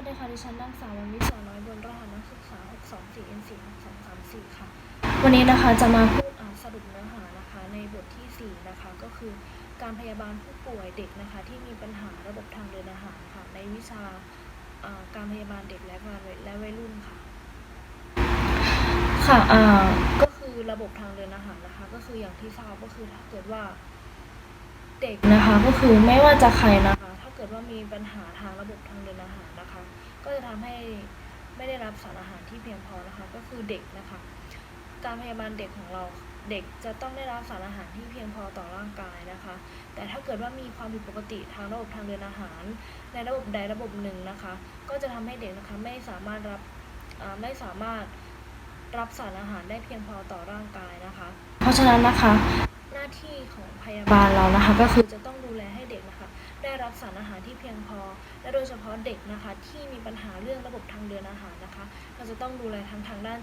วัสดีค่ะดิฉันนางสาววันวิสาน้อยบนรหัสนักศึกษา 624 N4 6234 ค่ะ วันนี้นะคะจะมาพูดสรุปเนื้อหานะคะในบทที่ 4 นะคะ ก็คือการพยาบาลผู้ป่วยเด็กนะคะ ที่มีปัญหาระบบทางเดินอาหารค่ะ ในวิชาการพยาบาลเด็กและวัยและวัยรุ่นค่ะ ค่ะอ่าก็คือระบบทางเดินอาหารนะคะ ก็คืออย่างที่ทราบก็คือถ้าเกิดว่าเด็กนะคะ ก็คือไม่ว่าจะใครนะคะ ถ้าเกิดว่ามีปัญหาทางระบบทางเดินอาหาร ก็จะทำให้ไม่ได้รับสารอาหารที่เพียงพอนะคะ ก็คือเด็กนะคะ การพยาบาลเด็กของเราเด็กจะต้องได้รับสารอาหารที่เพียงพอต่อร่างกายนะคะ แต่ถ้าเกิดว่ามีความผิดปกติทางระบบทางเดินอาหาร ในระบบใดระบบหนึ่งนะคะ ก็จะทำให้เด็กนะคะไม่สามารถรับไม่สามารถรับสารอาหารได้เพียงพอต่อร่างกายนะคะ เพราะฉะนั้นนะคะ น้าที่ของพยาบาลเรานะคะ ก็คือจะต้องดูแลให้เด็กนะคะ ได้รับสารอาหารที่เพียงพอ และโดยเฉพาะเด็กนะคะ ที่มีปัญหาเรื่องระบบทางเดินอาหารนะคะ เราจะต้องดูแลทั้งทางด้าน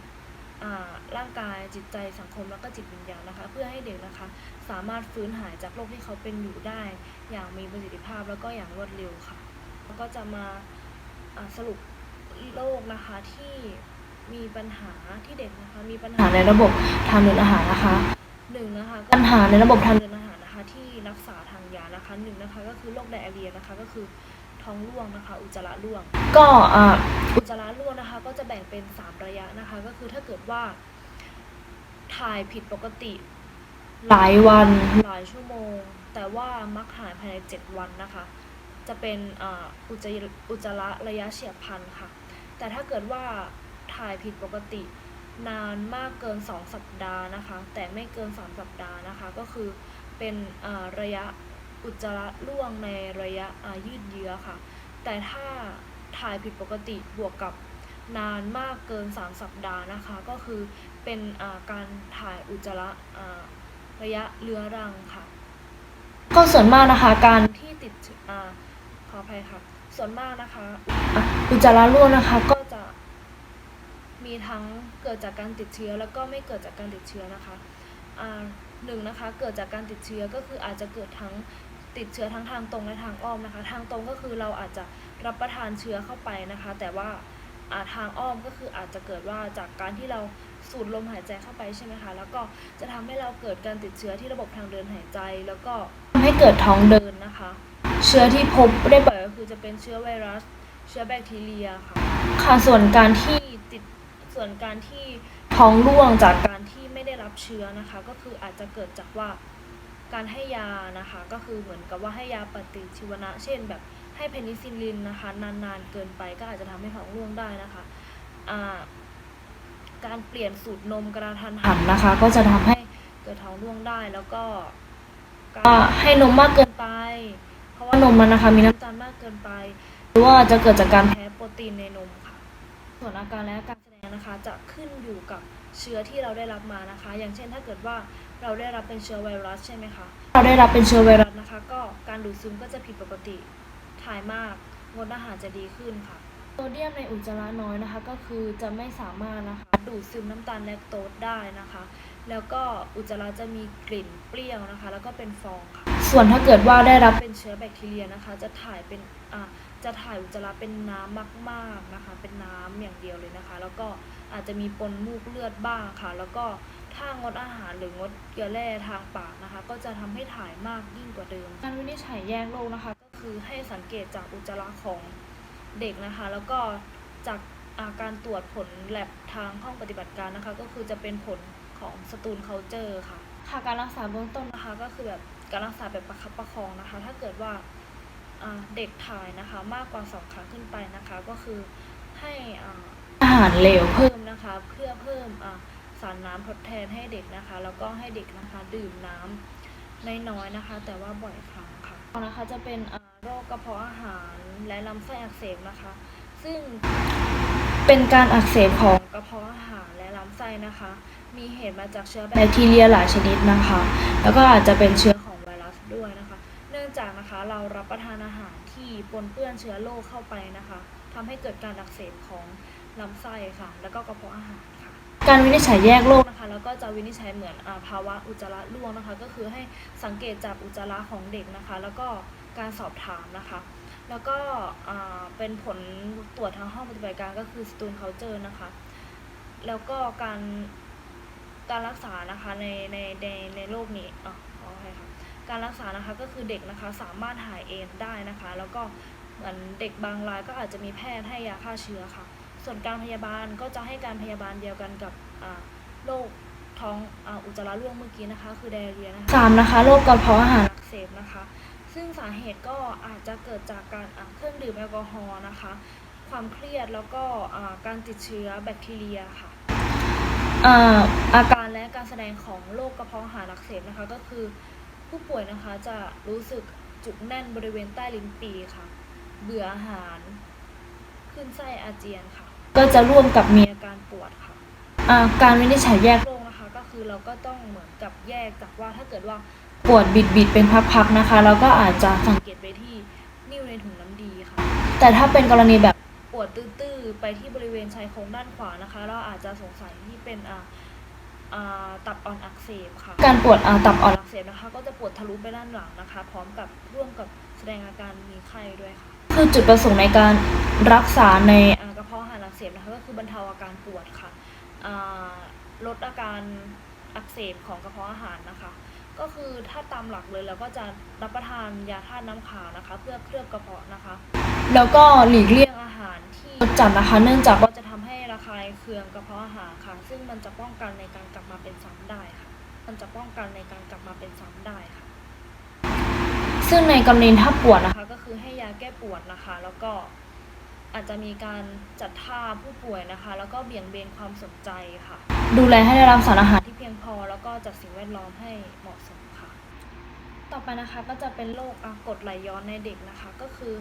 ร่างกายจิตใจสังคมแล้วก็จิตวิญญาณนะคะ เพื่อให้เด็กนะคะ สามารถฟื้นหายจากโรคที่เขาเป็นอยู่ได้ อย่างมีประสิทธิภาพแล้วก็อย่างรวดเร็วค่ะแล้วก็จะมาอ่าสรุปโรคนะคะที่มีปัญหาที่เด็กนะคะ มีปัญหาในระบบทางเดินอาหารนะคะ หนึ่งนะคะปัญหาในระบบทางเดินอาหารนะคะ ที่รักษาทางยานะคะหนึ่งนะคะก็คือโรคไดอาเรียนะคะก็คือท้องร่วงนะคะ อุจจาระร่วง ก็อ่าอุจจาระร่วงนะคะ ก็จะแบ่งเป็นสามระยะนะคะ ก็คือถ้าเกิดว่า ถ่ายผิดปกติ หลายวันหลายชั่วโมง แต่ว่ามักหายภายในเจ็ดวันนะคะ จะเป็นอ่าอุจจาระอุจจาระระยะเฉียบพลันค่ะ แต่ถ้าเกิดว่าถ่ายผิดปกติ นานมากเกิน 2 สัปดาห์นะคะ แต่ไม่เกิน 3 สัปดาห์นะคะ ก็คือเป็นอ่าระยะอุจจาระร่วงในระยะอ่ายืดเยื้อค่ะ แต่ถ้าถ่ายผิดปกติบวกกับนานมากเกิน 3 สัปดาห์นะคะ ก็คือเป็นอ่าการถ่ายอุจจาระอ่าระยะเรื้อรังค่ะ ก็ส่วนมากนะคะการที่ติดเชื้ออ่าขออภัยค่ะ ส่วนมากนะคะอะอุจจาระร่วงนะคะก็จะ มีทั้งเกิดจากการติดเชื้อแล้วก็ไม่เกิดจากการติดเชื้อนะคะอ่าหนึ่งนะคะเกิดจากการติดเชื้อก็คืออาจจะเกิดทั้งติดเชื้อทั้งทางตรงและทางอ้อมนะคะ ทางตรงก็คือเราอาจจะรับประทานเชื้อเข้าไปนะคะ แต่ว่าอาทางอ้อมก็คืออาจจะเกิดว่าจากการที่เราสูดลมหายใจเข้าไปใช่ไหมคะ แล้วก็จะทำให้เราเกิดการติดเชื้อที่ระบบทางเดินหายใจ แล้วก็ทำให้เกิดท้องเดินนะคะ เชื้อที่พบได้บ่อยก็คือจะเป็นเชื้อไวรัส เชื้อแบคทีเรียค่ะ ค่ะส่วนการที่ติด ส่วนการที่ท้องร่วงจากการที่ไม่ได้รับเชื้อนะคะ ก็คืออาจจะเกิดจากว่าการให้ยานะคะ ก็คือเหมือนกับว่าให้ยาปฏิชีวนะ เช่น แบบให้เพนิซิลลินนะคะ นานๆเกินไปก็อาจจะทำให้ท้องร่วงได้นะคะการเปลี่ยนสูตรนมกระทันหันนะคะ ก็จะทำให้เกิดท้องร่วงได้แล้วก็การให้นมมากเกินไป เพราะว่านมมันนะคะมีน้ำตาลมากเกินไป หรือว่าจะเกิดจากการแพ้โปรตีนในนมค่ะ ส่วนอาการและอาการ นะคะจะขึ้นอยู่กับเชื้อที่เราได้รับมานะคะ อย่างเช่นถ้าเกิดว่าเราได้รับเป็นเชื้อไวรัสใช่ไหมคะเราได้รับเป็นเชื้อไวรัสนะคะ ก็การดูดซึมก็จะผิดปกติถ่ายมากงดอาหารจะดีขึ้นค่ะโซเดียมในอุจจาระน้อยนะคะ ก็คือจะไม่สามารถนะคะดูดซึมน้ำตาลแลคโตสได้นะคะ แล้วก็อุจจาระจะมีกลิ่นเปรี้ยวนะคะ แล้วก็เป็นฟองค่ะ ส่วนถ้าเกิดว่าได้รับเป็นเชื้อแบคทีเรียนะคะ จะถ่ายเป็นอ่า จะถ่ายอุจจาระเป็นน้ำมากๆนะคะ เป็นน้ำอย่างเดียวเลยนะคะ แล้วก็อาจจะมีปนมูกเลือดบ้างค่ะ แล้วก็ถ้างดอาหารหรืองดเกลือแร่ทางปากนะคะ ก็จะทำให้ถ่ายมากยิ่งกว่าเดิม การวินิจฉัยแยกโรคนะคะ ก็คือให้สังเกตจากอุจจาระของเด็กนะคะ แล้วก็จากอาการตรวจผลแลบทางห้องปฏิบัติการนะคะ ก็คือจะเป็นผลของสตูลเคาเจอร์ค่ะ ค่ะการรักษาเบื้องต้นนะคะ ก็คือแบบการรักษาแบบประคับประคองนะคะ ถ้าเกิดว่าอ่า เด็กถ่ายนะคะมากกว่าสองครั้งขึ้นไปนะคะ ก็คือให้อ่าอาหารเหลวเพิ่มนะคะ เพื่อเพิ่มอ่าสารน้ำทดแทนให้เด็กนะคะ แล้วก็ให้เด็กนะคะดื่มน้ำน้อยๆนะคะ แต่ว่าบ่อยครั้งค่ะนะคะจะเป็นอ่าโรคกระเพาะอาหารและลำไส้อักเสบนะคะ ซึ่งเป็นการอักเสบของกระเพาะอาหารและลำไส้นะคะ มีเหตุมาจากเชื้อแบคทีเรียหลายชนิดนะคะ แล้วก็อาจจะเป็นเชื้อ เรารับประทานอาหารที่ปนเปื้อนเชื้อโรคเข้าไปนะคะทำให้เกิดการอักเสบของลำไส้ค่ะ แล้วก็กระเพาะอาหารค่ะ การวินิจฉัยแยกโรคนะคะ แล้วก็จะวินิจฉัยเหมือนอาภาวะอุจจาระร่วงนะคะ ก็คือให้สังเกตจากอุจจาระของเด็กนะคะ แล้วก็การสอบถามนะคะ แล้วก็อ่าเป็นผลตรวจทางห้องปฏิบัติการก็คือสตูนเคาเจอร์นะคะ แล้วก็การการรักษานะคะในในในในโรคนี้อ๋อขออภัยค่ะ การรักษานะคะก็คือเด็กนะคะสามารถหายเองได้นะคะ แล้วก็เหมือนเด็กบางรายก็อาจจะมีแพทย์ให้ยาฆ่าเชื้อค่ะ ส่วนการพยาบาลก็จะให้การพยาบาลเดียวกันกับอ่าโรคท้องอ่าอุจจาระร่วงเมื่อกี้นะคะ คือไดอาเรียนะคะสามนะคะโรคกระเพาะอาหารอักเสบนะคะ ซึ่งสาเหตุก็อาจจะเกิดจากการอะเครื่องดื่มแอลกอฮอล์นะคะ ความเครียดแล้วก็อ่าการติดเชื้อแบคทีเรียค่ะอ่าอาการและการแสดงของโรคกระเพาะอาหารอักเสบนะคะก็คือ ผู้ป่วยนะคะจะรู้สึกจุกแน่นบริเวณใต้ลิ้นปีค่ะ เบื่ออาหาร ขึ้นไส้อาเจียนค่ะ ก็จะร่วมกับมีอาการปวดค่ะาการวินิจฉัยแยกโรคนะคะ ก็คือเราก็ต้องเหมือนกับแยกจากว่าถ้าเกิดว่าปวดบิดบิดๆเป็นพักๆนะคะ เราก็อาจจะสังเกตไปที่นิ่วในถุงน้ำดีค่ะ แต่ถ้าเป็นกรณีแบบปวดตื้อๆไปที่บริเวณชายโครงด้านขวานะคะ เราอาจจะสงสัยที่เป็นอ่า ตับอ่อนอักเสบค่ะ การปวดอ่าตับอ่อนอักเสบนะคะ ก็จะปวดทะลุไปด้านหลังนะคะ พร้อมกับร่วมกับแสดงอาการมีไข้ด้วยค่ะ คือจุดประสงค์ในการรักษาในอ่ากระเพาะอาหารอักเสบนะคะก็คือบรรเทาอาการปวดค่ะอ่าลดอาการอักเสบของกระเพาะอาหารนะคะ ก็คือถ้าตามหลักเลยเราก็จะรับประทานยาธาตุน้ำขาวนะคะ เพื่อเคลือบกระเพาะนะคะ แล้วก็หลีกเลี่ยงอาหารที่รสจัดนะคะ เนื่องจากว่าจะทำให้ ระคายเคืองกระเพาะอาหารค่ะ ซึ่งมันจะป้องกันในการกลับมาเป็นซ้ำได้ค่ะ มันจะป้องกันในการกลับมาเป็นซ้ำได้ค่ะ ซึ่งในกรณีถ้าปวดนะคะ ก็คือให้ยาแก้ปวดนะคะ แล้วก็อาจจะมีการจัดท่าผู้ป่วยนะคะ แล้วก็เบี่ยงเบนความสนใจค่ะ ดูแลให้ได้รับสารอาหารที่เพียงพอ แล้วก็จัดสิ่งแวดล้อมให้เหมาะสมค่ะ ต่อไปนะคะก็จะเป็นโรคอะกรดไหลย้อนในเด็กนะคะ ก็คือ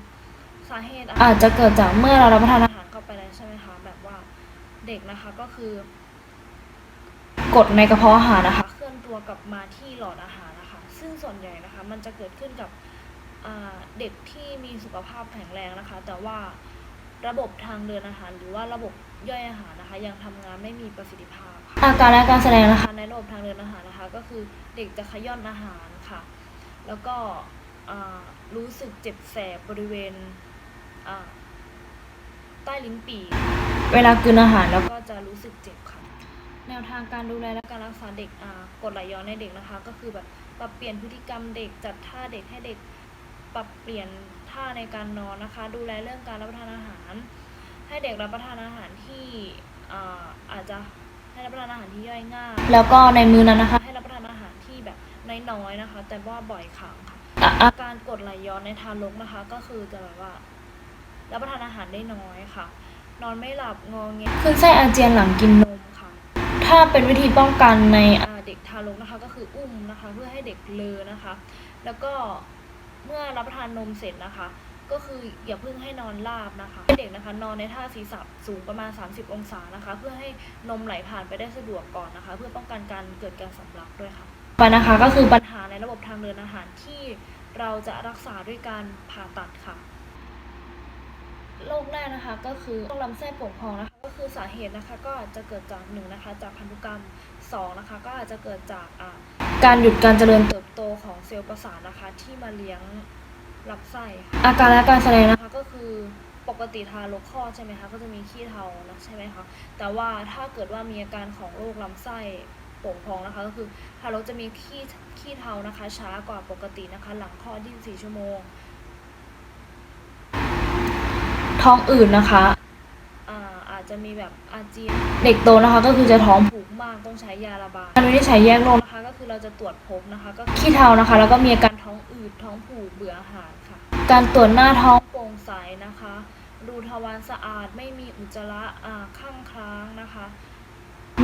สาเหตุอาจจะเกิดจากเมื่อเรารับประทานอาหารเข้าไปแล้วใช่ไหมคะ แบบว่า เด็กนะคะก็คือกรดในกระเพาะอาหารนะคะเคลื่อนตัวกลับมาที่หลอดอาหารนะคะซึ่งส่วนใหญ่นะคะมันจะเกิดขึ้นกับอ่าเด็กที่มีสุขภาพแข็งแรงนะคะ แต่ว่าระบบทางเดินอาหาร หรือว่าระบบย่อยอาหารนะคะ ยังทำงานไม่มีประสิทธิภาพค่ะอาการและการแสดงนะคะในระบบทางเดินอาหารนะคะ ก็คือเด็กจะขย่อนอาหารค่ะ แล้วก็อ่ารู้สึกเจ็บแสบบริเวณอ่า ใต้ลิ้นปี่เวลากลืนอาหารแล้วก็จะรู้สึกเจ็บค่ะ แนวทางการดูแลและการรักษาเด็กอ่ากรดไหลย้อนในเด็กนะคะ ก็คือแบบปรับเปลี่ยนพฤติกรรมเด็กจัดท่าเด็กให้เด็กปรับเปลี่ยนท่าในการนอนนะคะ ดูแลเรื่องการรับประทานอาหาร ให้เด็กรับประทานอาหารที่อ่าอาจจะให้รับประทานอาหารที่ย่อยง่าย แล้วก็ในมือนั้นนะคะ ให้รับประทานอาหารที่แบบน้อยๆนะคะ แต่ว่าบ่อยครั้งค่ะอะอาการกรดไหลย้อนในทารกนะคะ ก็คือจะแบบว่า รับประทานอาหารได้น้อยค่ะ นอนไม่หลับงอเงยขึ้นไส้อาเจียนหลังกินนมค่ะ ถ้าเป็นวิธีป้องกันในอ่าเด็กทารกนะคะ ก็คืออุ้มนะคะ เพื่อให้เด็กเลอนะคะ แล้วก็เมื่อรับประทานนมเสร็จนะคะ ก็คืออย่าเพิ่งให้นอนราบนะคะให้เด็กนะคะ นอนในท่าศีรษะสูงประมาณ 30 องศานะคะ เพื่อให้นมไหลผ่านไปได้สะดวกก่อนนะคะ เพื่อป้องกันการเกิดการสำลักด้วยค่ะไปนะคะก็คือปัญหาในระบบทางเดินอาหารที่เราจะรักษาด้วยการผ่าตัดค่ะ โรคแรกนะคะก็คือโรคลำไส้โป่งพองนะคะก็คือสาเหตุนะคะก็จะเกิดจากหนึ่งนะคะจากพันธุกรรมสองนะคะก็อาจจะเกิดจากการหยุดการเจริญเติบโตของเซลล์ประสาทนะคะที่มาเลี้ยงลำไส้ค่ะอาการและการแสดงนะคะก็คือปกติทารกคลอดใช่ไหมคะก็จะมีขี้เทานะใช่ไหมคะแต่ว่าถ้าเกิดว่ามีอาการของโรคลำไส้โป่งพองนะคะก็คือทารกจะมีขี้ขี้เทานะคะ ช้ากว่าปกตินะคะ หลังคลอด 24 ชั่วโมง ท้องอืดนะคะอ่าอาจจะมีแบบอาเจียนเด็กโตนะคะ ก็คือจะท้องผูกมากต้องใช้ยาระบายการวินิจฉัยแยกโรคนะคะ ก็คือเราจะตรวจพบนะคะ ก็ขี้เทานะคะ แล้วก็มีอาการท้องอืดท้องผูกเบื่ออาหารค่ะ การตรวจหน้าท้องโปร่งใสนะคะดูทวารสะอาดไม่มีอุจจาระอ่าข้างค้างนะคะ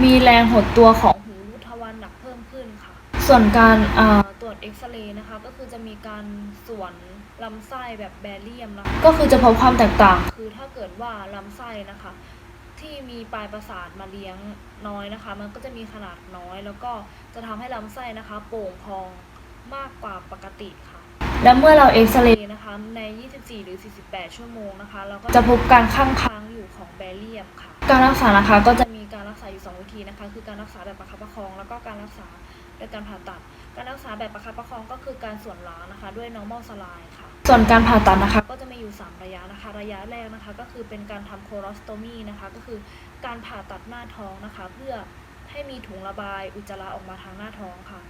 มีแรงหดตัวของหูรูทวารหนักเพิ่มขึ้นค่ะ ส่วนการอ่าตรวจเอ็กซเรย์นะคะ ก็คือจะมีการส่วน ลำไส้แบบแบเรียมนะคะก็คือจะพบความแตกต่าง คือถ้าเกิดว่าลำไส้นะคะ ที่มีปลายประสาทมาเลี้ยงน้อยนะคะ มันก็จะมีขนาดน้อย แล้วก็จะทำให้ลำไส้นะคะ โป่งพองมากกว่าปกติค่ะ และเมื่อเราเอ็กซเรย์นะคะใน 24 หรือ 48 ชั่วโมงนะคะ เราก็จะพบการข้างค้างอยู่ของแบเรียมค่ะ การรักษานะคะก็จะมีการรักษาอยู่2วิธีนะคะ คือการรักษาแบบประคับประคอง แล้วก็การรักษาด้วยการผ่าตัด การรักษาแบบประคับประคองก็คือการส่วนล้างนะคะ ด้วย normal saline ค่ะ ส่วนการผ่าตัดนะคะก็จะมีอยู่ 3 ระยะนะคะ ระยะแรกนะคะก็คือเป็นการทำโคลอสโตมีนะคะ ก็คือการผ่าตัดหน้าท้องนะคะ เพื่อให้มีถุงระบายอุจจาระออกมาทางหน้าท้องค่ะ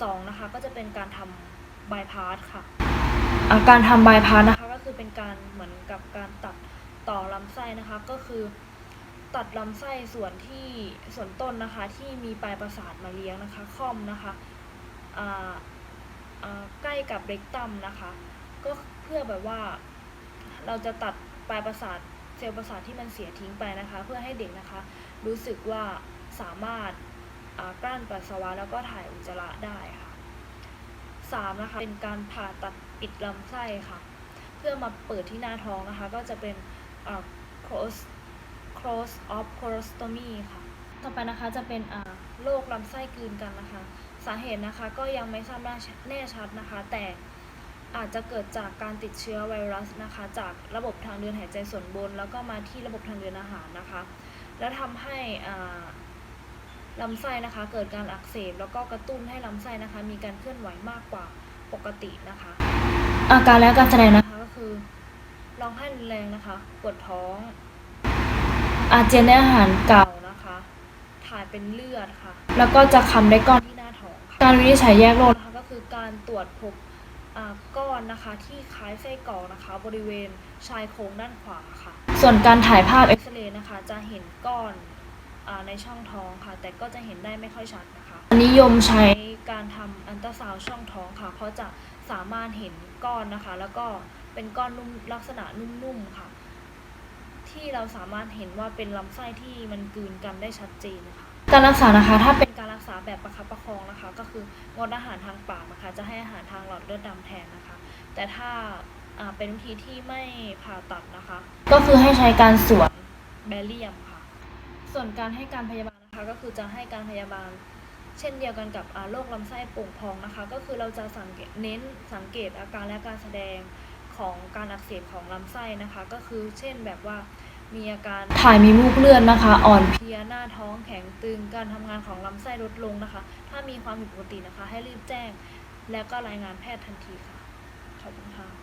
สองนะคะก็จะเป็นการทำบายพาสค่ะอ่าการทำบายพาสนะคะก็คือเป็นการเหมือนกับการตัดต่อลำไส้นะคะ ก็คือตัดลำไส้ส่วนที่ส่วนต้นนะคะ ที่มีปลายประสาทมาเลี้ยงนะคะค่อมนะคะอ่าอ่าใกล้กับเร็กตัมนะคะ ก็เพื่อแบบว่า เราจะตัดปลายประสาทเซลล์ประสาทที่มันเสียทิ้งไปนะคะ เพื่อให้เด็กนะคะ รู้สึกว่าสามารถกลั้นปัสสาวะแล้วก็ถ่ายอุจจาระได้ค่ะสามนะคะเป็นการผ่าตัดปิดลำไส้ค่ะ เพื่อมาเปิดที่หน้าท้องนะคะ ก็จะเป็น close close of colostomy ค่ะ ต่อไปนะคะจะเป็นโรคลำไส้กลืนกันนะคะ สาเหตุนะคะก็ยังไม่ทราบแน่ชัดนะคะ แต่ อาจจะเกิดจากการติดเชื้อไวรัสนะคะ จากระบบทางเดินหายใจส่วนบน แล้วก็มาที่ระบบทางเดินอาหารนะคะ แล้วทำให้อ่าลำไส้นะคะ เกิดการอักเสบแล้วก็กระตุ้นให้ลำไส้นะคะ มีการเคลื่อนไหวมากกว่าปกตินะคะ อาการและการแสดงนะคะก็คือร้องไห้รุนแรงนะคะปวดท้อง อาเจียนในอาหารเก่านะคะถ่ายเป็นเลือดค่ะ แล้วก็จะคำได้ก้อนที่หน้าท้องค่ะการวินิจฉัยแยกโรคนะคะก็คือการตรวจพบอ่า ก้อนนะคะที่คล้ายไส้กรอกนะคะ บริเวณชายโครงด้านขวาค่ะ ส่วนการถ่ายภาพเอ็กซเรย์นะคะ จะเห็นก้อนอาในช่องท้องค่ะ แต่ก็จะเห็นได้ไม่ค่อยชัดนะคะนิยมใช้การทำอันตราซาวด์ช่องท้องค่ะ เพราะจะสามารถเห็นก้อนนะคะ แล้วก็เป็นก้อนนุ่มลักษณะนุ่มๆค่ะ ที่เราสามารถเห็นว่าเป็นลำไส้ที่มันกลืนกันได้ชัดเจนนะคะ การรักษานะคะถ้าเป็นการรักษาแบบประคับประคองนะคะ ก็คืองดอาหารทางปากนะคะ จะให้อาหารทางหลอดเลือดดำแทนนะคะ แต่ถ้าเป็นวิธีที่ไม่ผ่าตัดนะคะ ก็คือให้ใช้การสวนแบเรียมค่ะ ส่วนการให้การพยาบาลนะคะก็คือจะให้การพยาบาล เช่นเดียวกันกับโรคลำไส้ป่งพองนะคะ ก็คือเราจะสังเกตเน้นสังเกตอาการและการแสดงของการอักเสบของลำไส้นะคะ ก็คือเช่นแบบว่า มีอาการถ่ายมีมูกเลือดนะคะ อ่อนเพลียหน้าท้องแข็งตึง การทำงานของลำไส้ลดลงนะคะ ถ้ามีความผิดปกตินะคะ ให้รีบแจ้ง แล้วก็รายงานแพทย์ทันทีค่ะ ขอบคุณค่ะ